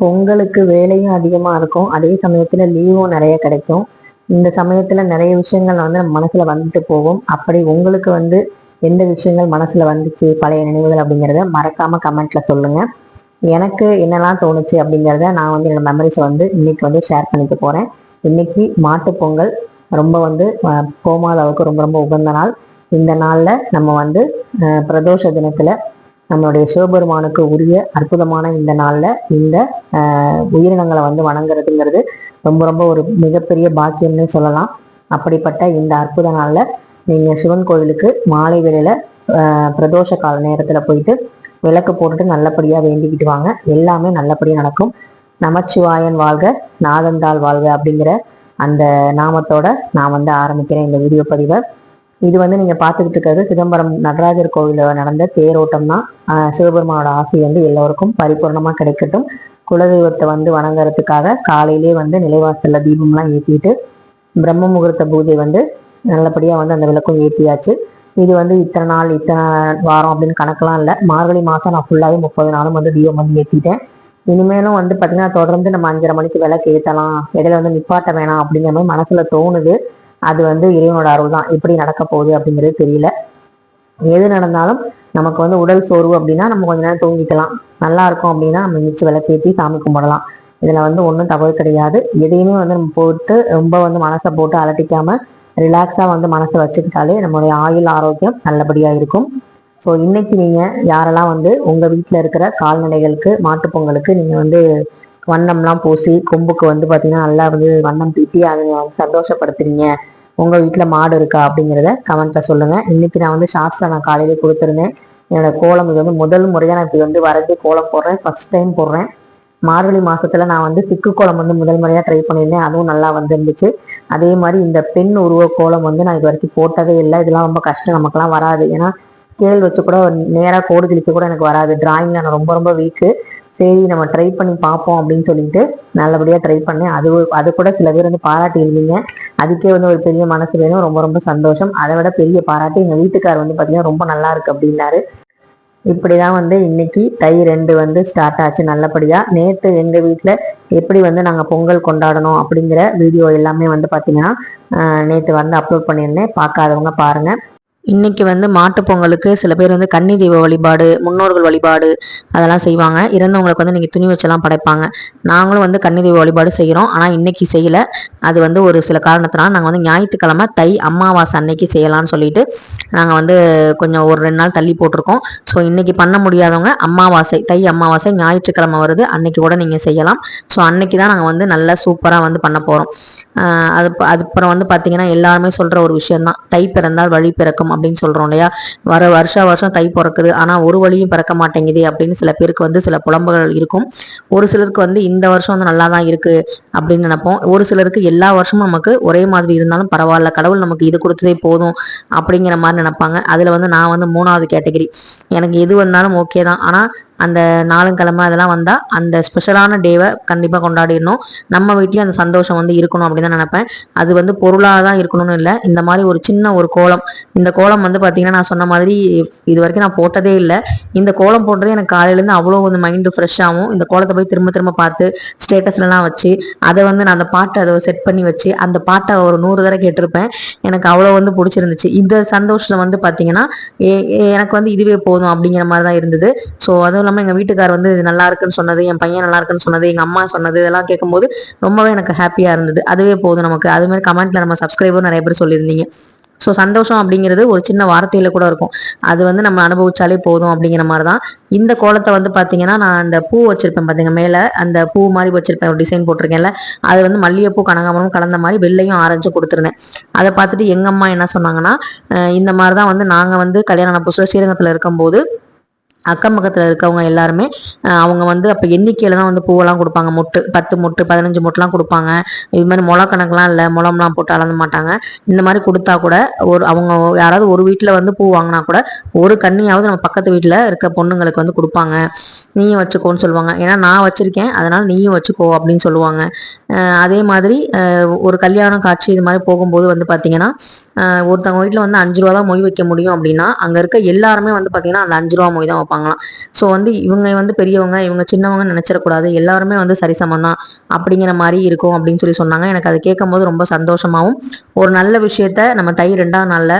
பொங்கலுக்கு வேலையும் அதிகமாக இருக்கும். அதே சமயத்தில் லீவும் நிறைய கிடைக்கும். இந்த சமயத்தில் நிறைய விஷயங்கள் வந்து நம்ம மனசில் வந்துட்டு போகும். அப்படி உங்களுக்கு வந்து எந்த விஷயங்கள் மனசில் வந்துச்சு பழைய நினைவுகள் அப்படிங்கிறத மறக்காமல் கமெண்ட்டில் சொல்லுங்கள் எனக்கு என்னெல்லாம் தோணுச்சு அப்படிங்கிறத நான் வந்து என்னோட மெமரிஸை வந்து இன்னைக்கு வந்து ஷேர் பண்ணிக்க போகிறேன் இன்னைக்கு மாட்டுப்பொங்கல் ரொம்ப வந்து கோமாளவுக்கு கோமாதாவுக்கு ரொம்ப ரொம்ப உகந்த நாள். இந்த நாளில் நம்ம வந்து பிரதோஷ தினத்தில் நம்மளுடைய சிவபெருமானுக்கு உரிய அற்புதமான இந்த நாளில் இந்த ஆஹ், உயிரினங்களை வந்து வணங்குறதுங்கிறது ரொம்ப ரொம்ப ஒரு மிகப்பெரிய பாக்கியம்னு சொல்லலாம். அப்படிப்பட்ட இந்த அற்புத நாளில் நீங்கள் சிவன் கோவிலுக்கு மாலை வேளையில் ஆஹ், பிரதோஷ கால நேரத்தில் போயிட்டு விளக்கு போட்டுட்டு நல்லபடியாக வேண்டிக்கிட்டு வாங்க. எல்லாமே நல்லபடியாக நடக்கும். நமச்சிவாயன் வாழ்க நாதந்தாள் வாழ்க அப்படிங்கிற அந்த நாமத்தோட நான் வந்து ஆரம்பிக்கிறேன் இந்த வீடியோ பதிவை. இது வந்து நீங்க பார்த்துக்கிட்டு இருக்கிறது சிதம்பரம் நடராஜர் கோவிலில் நடந்த தேரோட்டம் தான் ஆஹ் சிவபெருமானோட ஆசை வந்து எல்லோருக்கும் பரிபூர்ணமாக கிடைக்கட்டும். குலதெய்வத்தை வந்து வணங்குறதுக்காக காலையிலே வந்து நிலைவாசலில் தீபம்லாம் ஏற்றிட்டு பிரம்ம முகூர்த்த பூஜை வந்து நல்லபடியா வந்து அந்த விளக்கும் ஏற்றியாச்சு இது வந்து இத்தனை நாள் இத்தனை வாரம் அப்படின்னு கணக்கெல்லாம் இல்லை. மார்கழி மாசம் நான் ஃபுல்லாகவே முப்பது நாளும் வந்து தீபம் வந்து ஏற்றிட்டேன் இனிமேலும் வந்து பார்த்திங்கன்னா தொடர்ந்து நம்ம அஞ்சரை மணிக்கு விளக்கு ஏற்றலாம் இடையில வந்து நிப்பாட்ட வேணாம் அப்படிங்கிற மாதிரி மனசுல தோணுது. அது வந்து இறைவனோட அருள் தான். எப்படி நடக்க போகுது அப்படிங்கிறது தெரியல. எது நடந்தாலும் நமக்கு வந்து உடல் சோர்வு அப்படின்னா நம்ம கொஞ்ச நேரம் தூங்கிக்கலாம். நல்லா இருக்கும் அப்படின்னா நம்ம மிச்சு விளக்கேற்றி சாமி கும்பிடலாம். இதில் வந்து ஒன்றும் தவறு கிடையாது. எதையுமே வந்து நம்ம போட்டு ரொம்ப வந்து மனசை போட்டு அலட்டிக்காமல் ரிலாக்ஸாக வந்து மனசை வச்சுக்கிட்டாலே நம்மளுடைய ஆயுள் ஆரோக்கியம் நல்லபடியாக இருக்கும். ஸோ இன்னைக்கு நீங்கள் யாரெல்லாம் வந்து உங்கள் வீட்டில் இருக்கிற கால்நடைகளுக்கு மாட்டுப்பொங்கலுக்கு நீங்கள் வந்து வண்ணம்லாம் பூசி கொம்புக்கு வந்து பார்த்தீங்கன்னா நல்லா வந்து வண்ணம் தீட்டி அதை வந்து சந்தோஷப்படுத்துறீங்க. உங்கள் வீட்டில் மாடு இருக்கா அப்படிங்கிறத கமெண்ட்டில் சொல்லுங்கள் இன்றைக்கி நான் வந்து ஷார்ட்ஸில் நான் காலையில கொடுத்துருந்தேன். என்னோட கோலம் இது வந்து முதல் முறையாக நான் இப்படி வந்து வரைஞ்சி கோலம் போடுறேன். ஃபர்ஸ்ட் டைம் போடுறேன். மார்கழி மாதத்தில் நான் வந்து சிக்கு கோலம் வந்து முதல் முறையாக ட்ரை பண்ணியிருந்தேன். அதுவும் நல்லா வந்துருந்துச்சு. அதே மாதிரி இந்த பெண் உருவ கோலம் வந்து நான் இது வரைக்கும் போட்டதே இல்லை. இதெல்லாம் ரொம்ப கஷ்டம். நமக்கெல்லாம் வராது. ஏன்னா ஸ்கேல் வச்சு கூட நேராக கோடு கிழிக்க கூட எனக்கு வராது. டிராயிங் நான் ரொம்ப ரொம்ப வீக்கு சரி நம்ம ட்ரை பண்ணி பார்ப்போம் அப்படின்னு சொல்லிட்டு நல்லபடியாக ட்ரை பண்ணேன். அது அது கூட சில பேர் வந்து பாராட்டி இருந்தீங்க. அதுக்கே வந்து ஒரு பெரிய மனசு வேணும் ரொம்ப ரொம்ப சந்தோஷம். அதை விட பெரிய பாராட்டு எங்கள் வீட்டுக்கார் வந்து பார்த்தீங்கன்னா ரொம்ப நல்லா இருக்கு அப்படின்னாரு. இப்படி தான் வந்து இன்னைக்கு தை ரெண்டு வந்து ஸ்டார்ட் ஆச்சு நல்லபடியாக நேற்று எங்கள் வீட்டில் எப்படி வந்து நாங்கள் பொங்கல் கொண்டாடணும் அப்படிங்கிற வீடியோ எல்லாமே வந்து பார்த்தீங்கன்னா நேற்று வந்து அப்லோட் பண்ணியிருந்தேன். பார்க்காதவங்க பாருங்க. இன்னைக்கு வந்து மாட்டுப் பொங்கலுக்கு சில பேர் வந்து கன்னி தெய்வ வழிபாடு முன்னோர்கள் வழிபாடு அதெல்லாம் செய்வாங்க. இறந்தவங்களுக்கு வந்து நீங்கள் துணி வச்செல்லாம் படைப்பாங்க. நாங்களும் வந்து கன்னி தெய்வ வழிபாடு செய்கிறோம் ஆனால் இன்னைக்கு செய்யல. அது வந்து ஒரு சில காரணத்தினால நாங்கள் வந்து ஞாயிற்றுக்கிழமை தை அமாவாசை அன்னைக்கு செய்யலாம்னு சொல்லிட்டு நாங்கள் வந்து கொஞ்சம் ஒரு ரெண்டு நாள் தள்ளி போட்டிருக்கோம். ஸோ இன்னைக்கு பண்ண முடியாதவங்க அமாவாசை தை அமாவாசை ஞாயிற்றுக்கிழமை வருது. அன்னைக்கு கூட நீங்கள் செய்யலாம். ஸோ அன்னைக்கு தான் நாங்கள் வந்து நல்லா சூப்பராக வந்து பண்ண போகிறோம் அது அதுக்கப்புறம் வந்து பார்த்தீங்கன்னா எல்லாருமே சொல்கிற ஒரு விஷயம்தான். தை பிறந்தால் வழி பிறக்கும் அப்படின்னு சொல்கிறோம் இல்லையா? வர வருஷா வருஷம் தை பிறக்குது. ஆனால் ஒரு வழியும் பிறக்க மாட்டேங்குது அப்படின்னு சில பேருக்கு வந்து சில புலம்புகள் இருக்கும். ஒரு சிலருக்கு வந்து இந்த வருஷம் வந்து நல்லா தான் இருக்குது அப்படின்னு நினைப்போம். ஒரு சிலருக்கு எல்லா வருஷமும் நமக்கு ஒரே மாதிரி இருந்தாலும் பரவாயில்ல. கடவுள் நமக்கு இது கொடுத்ததே போதும் அப்படிங்கிற மாதிரி நினைப்பாங்க. அதில் வந்து நான் வந்து மூணாவது கேட்டகரி. எனக்கு எது வந்தாலும் ஓகே தான். ஆனால் அந்த நாளுங்கிழமை அதெல்லாம் வந்தால் அந்த ஸ்பெஷலான டேவை கண்டிப்பாக கொண்டாடிடணும். நம்ம வீட்லேயும் அந்த சந்தோஷம் வந்து இருக்கணும் அப்படின்னு தான் நினப்பேன். அது வந்து பொருளாக தான் இருக்கணும்னு இல்லை. இந்த மாதிரி ஒரு சின்ன ஒரு கோலம். இந்த கோலம் வந்து பார்த்தீங்கன்னா நான் சொன்ன மாதிரி இது வரைக்கும் நான் போட்டதே இல்லை. இந்த கோலம் போட்டதே எனக்கு காலையிலேருந்து அவ்வளோ வந்து மைண்டு ஃப்ரெஷ்ஷாகவும் இந்த கோலத்தை போய் திரும்ப திரும்ப பார்த்து ஸ்டேட்டஸ்லலாம் வச்சு அதை வந்து நான் அந்த பாட்டை அதை செட் பண்ணி வச்சு அந்த பாட்டை ஒரு நூறு தடவை கேட்டிருப்பேன். எனக்கு அவ்வளோ வந்து பிடிச்சிருந்துச்சு. இந்த சந்தோஷத்தில் வந்து பார்த்தீங்கன்னா ஏ- ஏ- எனக்கு வந்து இதுவே போதும் அப்படிங்கிற மாதிரி தான் இருந்தது. ஸோ அதுவும் இல்லாமல் எங்கள் வீட்டுக்கார் வந்து இது நல்லா இருக்குன்னு சொன்னது என் பையன் நல்லா இருக்குன்னு சொன்னது எங்கள் அம்மா சொன்னது இதெல்லாம் கேட்கும்போது ரொம்பவே எனக்கு ஹாப்பியாக இருந்தது. அதுவே போதும் நமக்கு. அதுமாரி கமெண்ட்டில் நம்ம சப்ஸ்கிரைபர் நிறைய பேர் சொல்லியிருந்தீங்க. ஸோ சந்தோஷம் அப்படிங்கிறது ஒரு சின்ன வார்த்தையில் கூட இருக்கும். அது வந்து நம்ம அனுபவிச்சாலே போதும் அப்படிங்கிற மாதிரி தான் இந்த கோலத்தை வந்து பார்த்தீங்கன்னா நான் அந்த பூ வச்சிருப்பேன் பார்த்தீங்க மேலே அந்த பூ மாதிரி வச்சிருப்பேன். ஒரு டிசைன் போட்டிருக்கேன்ல. அது வந்து மல்லிகைப்பூ கனகாமரம் கலந்த மாதிரி வெள்ளையும் ஆரஞ்சும் கொடுத்துருந்தேன். அதை பார்த்துட்டு எங்கள் அம்மா என்ன சொன்னாங்கன்னா இந்த மாதிரி தான் வந்து நாங்கள் வந்து கல்யாணம் புதுசில் ஸ்ரீரங்கத்தில் இருக்கும்போது அக்கம் பக்கத்தில் இருக்கவங்க எல்லாருமே அவங்க வந்து அப்போ எண்ணிக்கையில் தான் வந்து பூவெல்லாம் கொடுப்பாங்க. மொட்டு பத்து மொட்டு பதினஞ்சு மொட்டுலாம் கொடுப்பாங்க. இது மாதிரி முளை கணக்கெலாம் இல்லை முளம்லாம் போட்டு அளந்த மாட்டாங்க. இந்த மாதிரி கொடுத்தா கூட ஒரு அவங்க யாராவது ஒரு வீட்டில் வந்து பூ வாங்கினா கூட ஒரு கண்ணியாவது நம்ம பக்கத்து வீட்டில் இருக்க பொண்ணுங்களுக்கு வந்து கொடுப்பாங்க. நீயும் வச்சுக்கோன்னு சொல்லுவாங்க. ஏன்னா நான் வச்சுருக்கேன் அதனால் நீயும் வச்சுக்கோ அப்படின்னு சொல்லுவாங்க. அதே மாதிரி ஒரு கல்யாணம் காட்சி இது மாதிரி போகும்போது வந்து பார்த்தீங்கன்னா ஒருத்தவங்க வீட்டில் வந்து அஞ்சு ரூபா தான் மொய் வைக்க முடியும் அப்படின்னா அங்கே இருக்க எல்லாருமே வந்து பார்த்தீங்கன்னா அந்த அஞ்சு ரூபா மொய் தான் வைப்பாங்க. பார்ப்பாங்களாம் ஸோ வந்து இவங்க வந்து பெரியவங்க இவங்க சின்னவங்க நினச்சிடக்கூடாது. எல்லாருமே வந்து சரிசமம் தான் அப்படிங்கிற மாதிரி இருக்கும் அப்படின்னு சொல்லி சொன்னாங்க. எனக்கு அதை கேட்கும் போது ரொம்ப சந்தோஷமாகவும் ஒரு நல்ல விஷயத்த நம்ம தை ரெண்டாவது நாளில்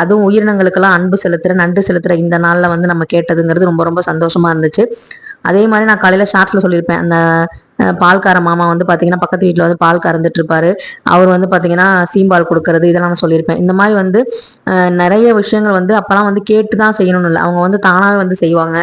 அதுவும் உயிரினங்களுக்கெல்லாம் அன்பு செலுத்துற நன்றி செலுத்துகிற இந்த நாளில் வந்து நம்ம கேட்டதுங்கிறது ரொம்ப ரொம்ப சந்தோஷமா இருந்துச்சு. அதே மாதிரி நான் காலையில் ஷார்ட்ஸில் சொல்லியிருப்பேன். அந்த பால்கார மாமா வந்து பார்த்தீங்கன்னா பக்கத்து வீட்டில் வந்து பால் கறந்துட்டு இருப்பாரு அவர் வந்து பார்த்தீங்கன்னா சீம்பால் கொடுக்கறது இதெல்லாம் நான் சொல்லியிருப்பேன். இந்த மாதிரி வந்து நிறைய விஷயங்கள் வந்து அப்போல்லாம் வந்து கேட்டு தான் செய்யணும்னு இல்லை. அவங்க வந்து தானாகவே வந்து செய்வாங்க.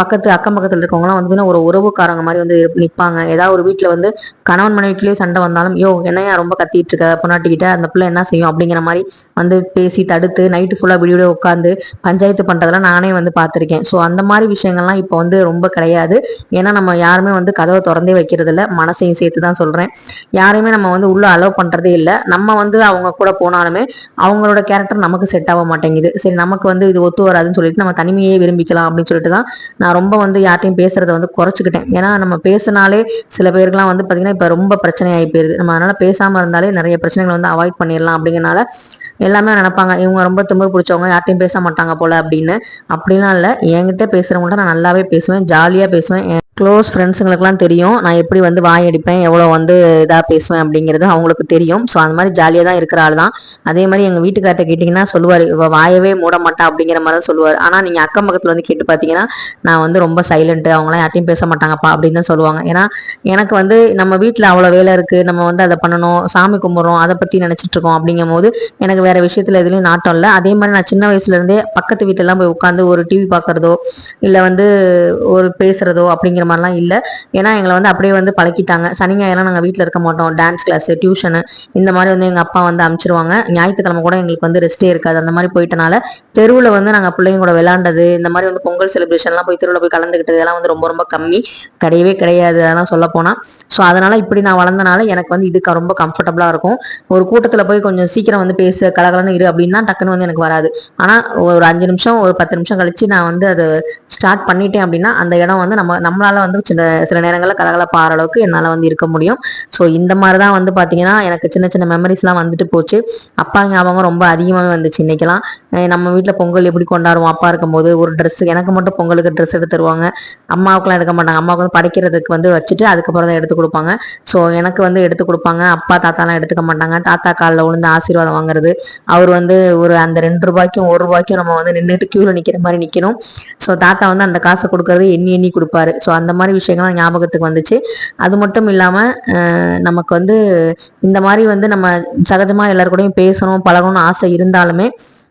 பக்கத்து அக்கம் பக்கத்தில் இருக்கவங்களாம் வந்து ஒரு உறவுக்காரங்க மாதிரி வந்து நிற்பாங்க ஏதாவது ஒரு வீட்டில் வந்து கணவன் மனைவிக்குள்ளேயே சண்டை வந்தாலும் யோ என்னையா ரொம்ப கத்திட்டு இருக்க பொண்ணாட்டிக்கிட்ட அந்த பிள்ளை என்ன செய்யும்? அப்படிங்கிற மாதிரி வந்து பேசி தடுத்து நைட்டு ஃபுல்லாக விடியோட உட்காந்து பஞ்சாயத்து பண்ணுறதெல்லாம் நானே வந்து பார்த்துருக்கேன் ஸோ அந்த மாதிரி விஷயங்கள்லாம் இப்போ வந்து ரொம்ப கிடையாது. ஏன்னா நம்ம யாருமே வந்து கதவை திறந்தே வைக்கிறது இல்லை மனசையும் சேர்த்து தான் சொல்கிறேன் யாரையுமே நம்ம வந்து உள்ள அலோவ் பண்ணுறதே இல்லை. நம்ம வந்து அவங்க கூட போனாலுமே அவங்களோட கேரக்டர் நமக்கு செட் ஆக மாட்டேங்குது. சரி நமக்கு வந்து இது ஒத்து வராதுன்னு சொல்லிட்டு நம்ம தனிமையே விரும்பிக்கலாம் அப்படின்னு சொல்லிட்டு தான் நான் ரொம்ப வந்து யார்ட்டையும் பேசுறத வந்து குறைச்சிக்கிட்டேன். ஏன்னா நம்ம பேசினாலே சில பேருக்குலாம் வந்து பார்த்தீங்கன்னா இப்போ ரொம்ப பிரச்சனையாகி போயிருது. நம்ம அதனால பேசாமல் இருந்தாலே நிறைய பிரச்சனைகளை வந்து அவாய்ட் பண்ணிடலாம் அப்படிங்கிறனால எல்லாமே நினைப்பாங்க இவங்க ரொம்ப திமிர் பிடிச்சவங்க யார்ட்டையும் பேச மாட்டாங்க போல அப்படின்னு. அப்படிலாம் இல்லை என்கிட்ட பேசுறவங்கள்ட்ட நான் நல்லாவே பேசுவேன் ஜாலியாக பேசுவேன். க்ளோஸ் ஃப்ரெண்ட்ஸுங்களுக்குலாம் தெரியும் நான் எப்படி வந்து வாய் அடிப்பேன் எவ்வளோ வந்து இதாக பேசுவேன் அப்படிங்கிறது அவங்களுக்கு தெரியும். ஸோ அந்த மாதிரி ஜாலியாக தான் இருக்கிற ஆள் தான். அதே மாதிரி எங்கள் வீட்டுக்கார்ட்ட கேட்டிங்கன்னா சொல்லுவார் இவ வாயவே மூட மாட்டா அப்படிங்கிற மாதிரி தான் சொல்லுவார். ஆனால் நீங்கள் அக்கம் பக்கத்தில் வந்து கேட்டு பார்த்தீங்கன்னா நான் வந்து ரொம்ப சைலண்ட்டு அவங்களாம் யார்ட்டையும் பேச மாட்டாங்கப்பா அப்படின்னு தான் சொல்லுவாங்க. ஏன்னா எனக்கு வந்து நம்ம வீட்டில் அவ்வளோ வேலை இருக்குது நம்ம வந்து அதை பண்ணணும் சாமி கும்பிட்றோம் அதை பற்றி நினச்சிட்ருக்கோம் அப்படிங்கும் போது எனக்கு வேற விஷயத்தில் எதுலேயும் நாட்டம் இல்லை. அதே மாதிரி நான் சின்ன வயசுலேருந்தே பக்கத்து வீட்டிலலாம் போய் உட்காந்து ஒரு டிவி பார்க்குறதோ இல்லை வந்து ஒரு பேசுகிறதோ அப்படிங்கிற மாதிரிலாம் இல்லை. ஏன்னா எங்களை வந்து அப்படியே வந்து பழக்கிட்டாங்க. சனி ஞாயிறுலாம் நாங்கள் வீட்டில் இருக்க மாட்டோம். டான்ஸ் கிளாஸ் டியூஷனு இந்த மாதிரி வந்து எங்கள் அப்பா வந்து அனுப்பிச்சிருவாங்க ஞாயிற்றுக்கிழமை கூட எங்களுக்கு வந்து ரெஸ்ட்டே இருக்காது. அந்த மாதிரி போயிட்டனால தெருவில் வந்து நாங்கள் பிள்ளைங்க கூட விளாண்டது இந்த மாதிரி வந்து பொங்கல் செலிப்ரேஷன்லாம் போய் தெருவில் போய் கலந்துக்கிட்டது இதெல்லாம் வந்து ரொம்ப ரொம்ப கம்மி. கிடையவே கிடையாது அதெல்லாம் சொல்ல போனால் ஸோ அதனால் இப்படி நான் வளர்ந்தனால எனக்கு வந்து இதுக்கு ரொம்ப கம்ஃபர்டபுளாக இருக்கும். ஒரு கூட்டத்தில் போய் கொஞ்சம் சீக்கிரம் வந்து பேச கலகலன்னு இரு அப்படின்னா டக்குன்னு வந்து எனக்கு வராது. ஆனால் ஒரு அஞ்சு நிமிஷம் ஒரு பத்து நிமிஷம் கழிச்சு நான் வந்து அதை ஸ்டார்ட் பண்ணிட்டேன் அப்படின்னா அந்த இடம் வந்து நம்ம நம்மளால வந்து சின்ன சில நேரங்களில் கலகலப்பு ஆகிற அளவுக்கு என்னால் வந்து இருக்க முடியும். ஸோ இந்த மாதிரி தான் வந்து பார்த்தீங்கன்னா எனக்கு சின்ன சின்ன மெமரிஸ்லாம் வந்துட்டு போச்சு. அப்பா ஞாபகம் ரொம்ப அதிகமாகவே வந்துச்சு இன்னைக்கெல்லாம். நம்ம வீட்டில் பொங்கல் எப்படி கொண்டாடுவோம்? அப்பா இருக்கும்போது ஒரு ட்ரெஸ் எனக்கு மட்டும் பொங்கலுக்கு ட்ரெஸ் எடுத்து தருவாங்க. அம்மாவுக்குலாம் எடுக்க மாட்டாங்க. அம்மாவுக்கு வந்து படைக்கிறதுக்கு வந்து வச்சுட்டு அதுக்கப்புறம் தான் எடுத்து கொடுப்பாங்க. ஸோ எனக்கு வந்து எடுத்து கொடுப்பாங்க. அப்பா தாத்தாலாம் எடுத்துக்க மாட்டாங்க. தாத்தா காலில் விழுந்து ஆசீர்வாதம் வாங்குறது அவர் வந்து ஒரு அந்த ரெண்டு ரூபாய்க்கும் ஒரு ரூபாய்க்கும் நம்ம வந்து நின்றுட்டு க்யூவில் நிற்கிற மாதிரி நிற்கணும் ஸோ தாத்தா வந்து அந்த காசை கொடுக்கறது எண்ணி எண்ணி கொடுப்பாரு. ஸோ அந்த மாதிரி விஷயங்கள்லாம் ஞாபகத்துக்கு வந்துச்சு. அது மட்டும் இல்லாமல் நமக்கு வந்து இந்த மாதிரி வந்து நம்ம சகஜமாக எல்லாருக்கூடையும் கூடயும் பேசணும் பழகணும்னு ஆசை இருந்தாலுமே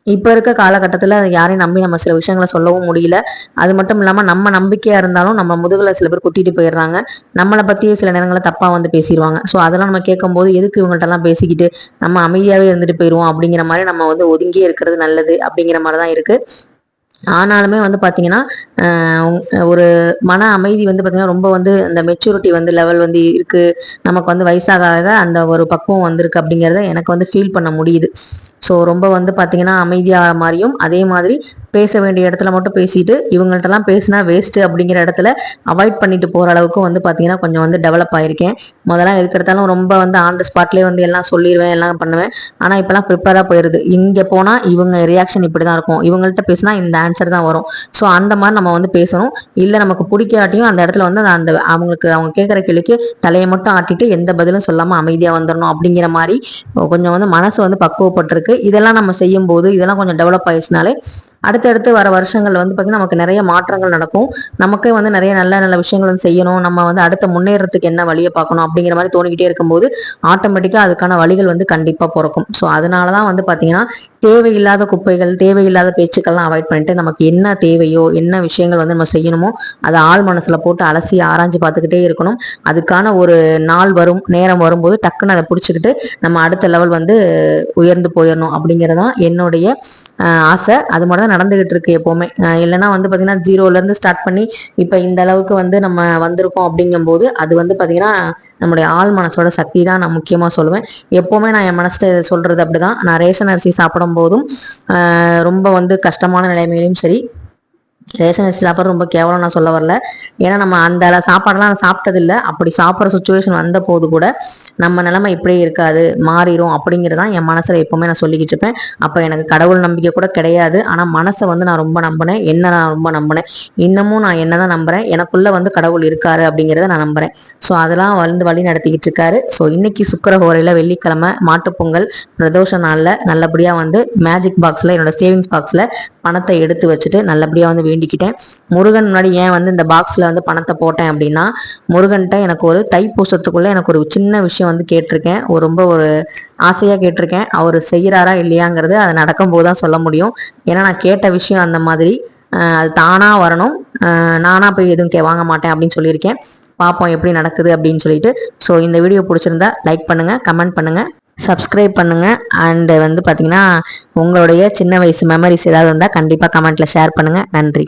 இப்போ இருக்க காலகட்டத்தில் யாரையும் நம்பி நம்ம சில விஷயங்களை சொல்லவும் முடியல. அது மட்டும் இல்லாமல் நம்ம நம்பிக்கையாக இருந்தாலும் நம்ம முதுகில் சில பேர் குத்திட்டு போயிடுறாங்க. நம்மளை பற்றியே சில நேரங்களில் தப்பாக வந்து பேசிடுவாங்க ஸோ அதெல்லாம் நம்ம கேட்கும்போது எதுக்கு இவங்கள்ட்டலாம் பேசிக்கிட்டு நம்ம அமைதியாகவே இருந்துட்டு போயிடுவோம் அப்படிங்கிற மாதிரி நம்ம வந்து ஒதுங்கியே இருக்கிறது நல்லது அப்படிங்கிற மாதிரி தான் இருக்குது ஆனாலுமே வந்து பார்த்தீங்கன்னா ஒரு மன அமைதி வந்து பார்த்தீங்கன்னா ரொம்ப வந்து அந்த மெச்சூரிட்டி வந்து லெவல் வந்து இருக்குது நமக்கு வந்து வயசாக அந்த ஒரு பக்குவம் வந்திருக்கு அப்படிங்கிறத எனக்கு வந்து ஃபீல் பண்ண முடியுது. ஸோ ரொம்ப வந்து பார்த்தீங்கன்னா அமைதியாக மாதிரியும் அதே மாதிரி பேச வேண்டிய இடத்துல மட்டும் பேசிட்டு இவங்கள்ட்டலாம் பேசினா வேஸ்ட்டு அப்படிங்கிற இடத்துல அவாய்ட் பண்ணிட்டு போகிற அளவுக்கு வந்து பார்த்தீங்கன்னா கொஞ்சம் வந்து டெவலப் ஆகிருக்கேன் முதல்ல எதுக்கெடுத்தாலும் ரொம்ப வந்து ஆன் த ஸ்பாட்லேயே வந்து எல்லாம் சொல்லிடுவேன் எல்லாம் பண்ணுவேன். ஆனால் இப்போலாம் ப்ரிப்பேராக போயிடுது இங்கே போனால் இவங்க ரியாக்ஷன் இப்படி தான் இருக்கும். இவங்கள்ட்ட பேசினா இந்த ஆன்சர் தான் வரும். ஸோ அந்த மாதிரி நம்ம வந்து பேசணும். இல்லை நமக்கு பிடிக்காட்டியும் அந்த இடத்துல வந்து அந்த அவங்களுக்கு அவங்க கேட்குற கேள்விக்கு தலையை மட்டும் ஆட்டிட்டு எந்த பதிலும் சொல்லாமல் அமைதியாக வந்துடணும் அப்படிங்கிற மாதிரி கொஞ்சம் வந்து மனசு வந்து பக்குவப்பட்டிருக்கு. இதெல்லாம் நம்ம செய்யும் போது இதெல்லாம் கொஞ்சம் டெவலப் ஆயிடுச்சுனாலே அடுத்தடுத்து வர வருஷங்கள் வந்து பார்த்தீங்கன்னா நமக்கு நிறைய மாற்றங்கள் நடக்கும். நமக்கே வந்து நிறைய நல்ல நல்ல விஷயங்கள் வந்து செய்யணும். நம்ம வந்து அடுத்த முன்னேறத்துக்கு என்ன வழியை பார்க்கணும் அப்படிங்கிற மாதிரி தோணிக்கிட்டே இருக்கும்போது ஆட்டோமேட்டிக்காக அதுக்கான வழிகள் வந்து கண்டிப்பாக பிறக்கும். ஸோ அதனால தான் வந்து பார்த்தீங்கன்னா தேவையில்லாத குப்பைகள் தேவையில்லாத பேச்சுக்கள்லாம் அவாய்ட் பண்ணிட்டு நமக்கு என்ன தேவையோ என்ன விஷயங்கள் வந்து நம்ம செய்யணுமோ அதை ஆள் மனசில் போட்டு அலசி ஆராய்ஞ்சு பார்த்துக்கிட்டே இருக்கணும். அதுக்கான ஒரு நாள் வரும் நேரம் வரும்போது டக்குன்னு அதை பிடிச்சிக்கிட்டு நம்ம அடுத்த லெவல் வந்து உயர்ந்து போயிடணும் அப்படிங்கிறதான் என்னுடைய ஆசை. அது மட்டும் தான் நடந்துகிட்டு இருக்கு எப்போவுமே. இல்லைன்னா வந்து பார்த்தீங்கன்னா ஜீரோலேருந்து ஸ்டார்ட் பண்ணி இப்போ இந்த அளவுக்கு வந்து நம்ம வந்திருக்கோம் அப்படிங்கும்போது அது வந்து பார்த்தீங்கன்னா நம்முடைய ஆள் மனசோட சக்தி தான் நான் முக்கியமாக சொல்லுவேன். எப்போவுமே நான் என் மனசு சொல்கிறது அப்படி தான் நான் ரேஷன் அரிசி சாப்பிடும் போதும் ரொம்ப வந்து கஷ்டமான நிலைமையிலும் சரி ரேஷன் அரிசி சாப்பிட்றது ரொம்ப கேவலம் நான் சொல்ல வரல. ஏன்னா நம்ம அந்த சாப்பாடெல்லாம் நான் சாப்பிட்டதில்ல. அப்படி சாப்பிட்ற சுச்சுவேஷன் வந்த போது கூட நம்ம நிலைமை இப்படியே இருக்காது மாறிடும் அப்படிங்கிறதான் என் மனசில் எப்போவுமே நான் சொல்லிக்கிட்டு இருப்பேன். அப்போ எனக்கு கடவுள் நம்பிக்கை கூட கிடையாது. ஆனால் மனசை வந்து நான் ரொம்ப நம்பினேன். என்ன நான் ரொம்ப நம்பினேன். இன்னமும் நான் என்ன தான் நம்புகிறேன் எனக்குள்ளே வந்து கடவுள் இருக்காரு அப்படிங்கிறத நான் நம்புகிறேன் ஸோ அதெல்லாம் வந்து வழி நடத்திக்கிட்டு இருக்காரு. ஸோ இன்னைக்கு சுக்கரஹோரையில் வெள்ளிக்கிழமை மாட்டுப்பொங்கல் பிரதோஷ நாளில் நல்லபடியாக வந்து மேஜிக் பாக்ஸில் என்னோட சேவிங்ஸ் பாக்ஸில் பணத்தை எடுத்து வச்சுட்டு நல்லபடியாக வந்து வேண்டிக்கிட்டேன். முருகன் முன்னாடி ஏன் வந்து இந்த பாக்ஸில் வந்து பணத்தை போட்டேன் அப்படின்னா முருகன்கிட்ட எனக்கு ஒரு தைப்பூசத்துக்குள்ளே எனக்கு ஒரு சின்ன விஷயம் வந்து கேட்டிருக்கேன். ஒரு ரொம்ப ஒரு ஆசையாக கேட்டிருக்கேன். அவர் செய்கிறாரா இல்லையாங்கிறது அது நடக்கும்போது தான் சொல்ல முடியும். ஏன்னா நான் கேட்ட விஷயம் அந்த மாதிரி. அது தானாக வரணும். நானாக போய் எதுவும் கே வாங்க மாட்டேன் அப்படின்னு சொல்லியிருக்கேன். பார்ப்போம் எப்படி நடக்குது அப்படின்னு சொல்லிட்டு. ஸோ இந்த வீடியோ பிடிச்சிருந்தா லைக் பண்ணுங்கள் கமெண்ட் பண்ணுங்கள் சப்ஸ்கிரைப் பண்ணுங்கள் அண்டு வந்து பார்த்தீங்கன்னா உங்களுடைய சின்ன வயசு மெமரிஸ் ஏதாவது இருந்தால் கண்டிப்பாக கமெண்ட்டில் ஷேர் பண்ணுங்கள் நன்றி.